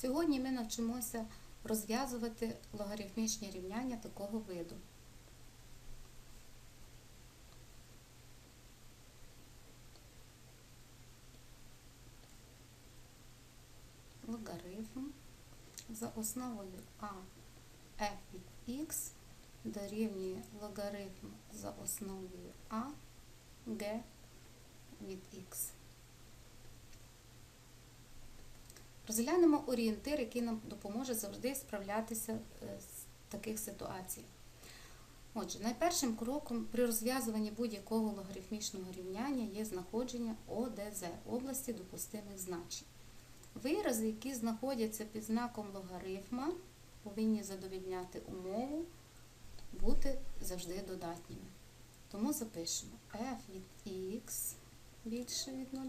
Сьогодні ми навчимося розв'язувати логарифмічні рівняння такого виду. Логарифм за основою а f від x дорівнює логарифм за основою а g від x. Розглянемо орієнтир, який нам допоможе завжди справлятися е, з таких ситуацій. Отже, найпершим кроком при розв'язуванні будь-якого логарифмічного рівняння є знаходження ОДЗ області допустимих значень. Вирази, які знаходяться під знаком логарифма, повинні задовільняти умову бути завжди додатніми. Тому запишемо f від x більше від 0,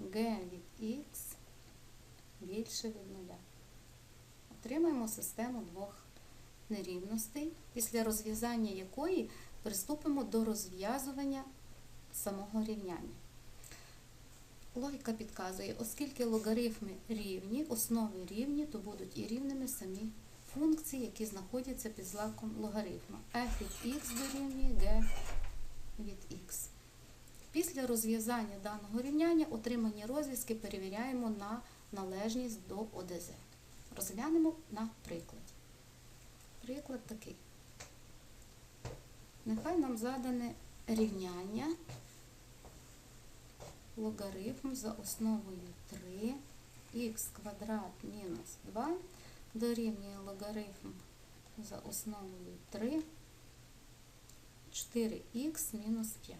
g від x більше від 0. Отримаємо систему двох нерівностей, після розв'язання якої приступимо до розв'язування самого рівняння. Логіка підказує, оскільки логарифми рівні, основи рівні, то будуть і рівними самі функції, які знаходяться під знаком логарифма. f від x дорівнює g від x. Після розв'язання даного рівняння отримані розв'язки перевіряємо на належність до ОДЗ. Розглянемо на прикладі. Приклад такий. Нехай нам задане рівняння логарифм за основою 3 х квадрат мінус 2 дорівнює логарифм за основою 3 4х мінус 5.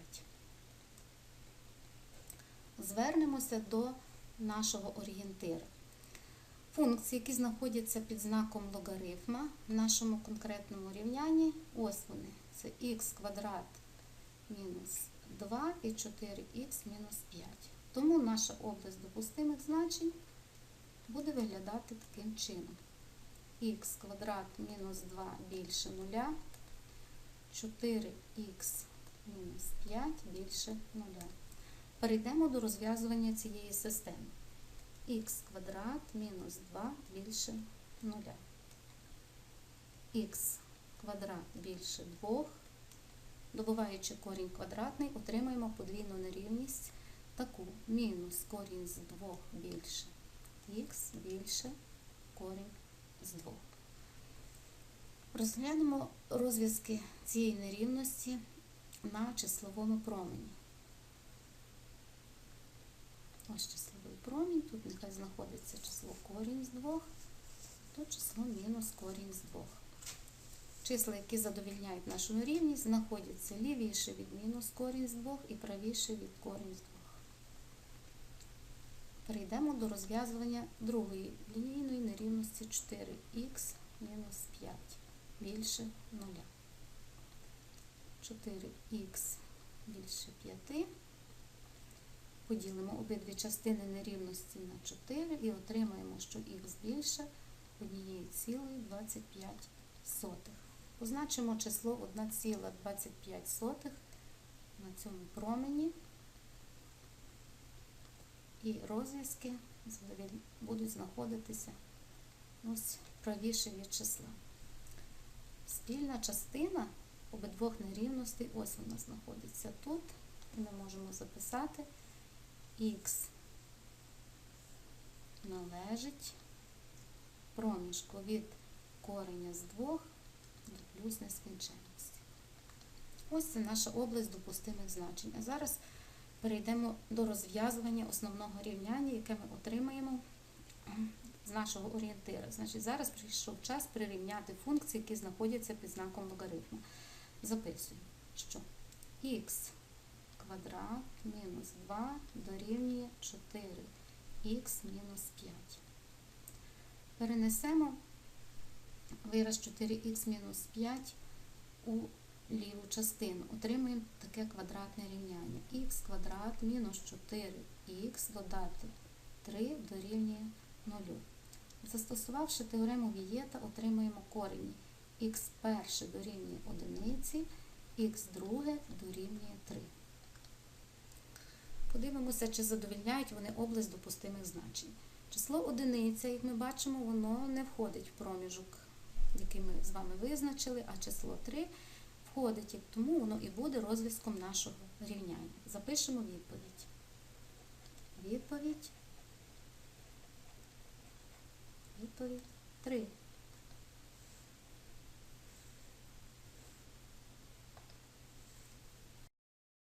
Звернемося до нашого орієнтира. Функції, які знаходяться під знаком логарифма в нашому конкретному рівнянні, ось вони. Це х квадрат мінус 2 і 4х мінус 5. Тому наша область допустимих значень буде виглядати таким чином. х квадрат мінус 2 більше 0, 4х мінус 5 більше 0. Перейдемо до розв'язування цієї системи. х квадрат мінус 2 більше 0. х квадрат більше 2. Добуваючи корінь квадратний, отримаємо подвійну нерівність таку. Мінус корінь з 2 більше х більше корінь з 2. Розглянемо розв'язки цієї нерівності на числовому промені. Ось числовий промінь, тут нехай знаходиться число корінь з 2, тут число мінус корінь з 2. Числа, які задовільняють нашу нерівність, знаходяться лівіше від мінус корінь з 2 і правіше від корінь з 2. Перейдемо до розв'язування другої лінійної нерівності 4х мінус 5 більше 0. 4х більше 5. Поділимо обидві частини нерівності на 4 і отримаємо, що х більше 1,25. Позначимо число 1,25 на цьому промені. І розв'язки будуть знаходитися ось правіше від числа. Спільна частина обидвох нерівностей, ось вона знаходиться тут. І ми можемо записати х належить проміжку від кореня з 2 до плюс нескінченності. Ось це наша область допустимих значень. А зараз перейдемо до розв'язування основного рівняння, яке ми отримаємо з нашого орієнтира. Значить, зараз прийшов час прирівняти функції, які знаходяться під знаком логарифму. Записуємо, що х квадрат мінус 2 дорівнює 4х мінус 5. Перенесемо вираз 4х мінус 5 у ліву частину. Отримуємо таке квадратне рівняння. х квадрат мінус 4х додати 3 дорівнює 0. Застосувавши теорему Вієта, отримуємо корені х перше дорівнює 1, х друге дорівнює 3. Подивимося, чи задовільняють вони область допустимих значень. Число одиниця, як ми бачимо, воно не входить в проміжок, який ми з вами визначили, а число 3 входить, і тому воно і буде розв'язком нашого рівняння. Запишемо відповідь. Відповідь. Відповідь 3.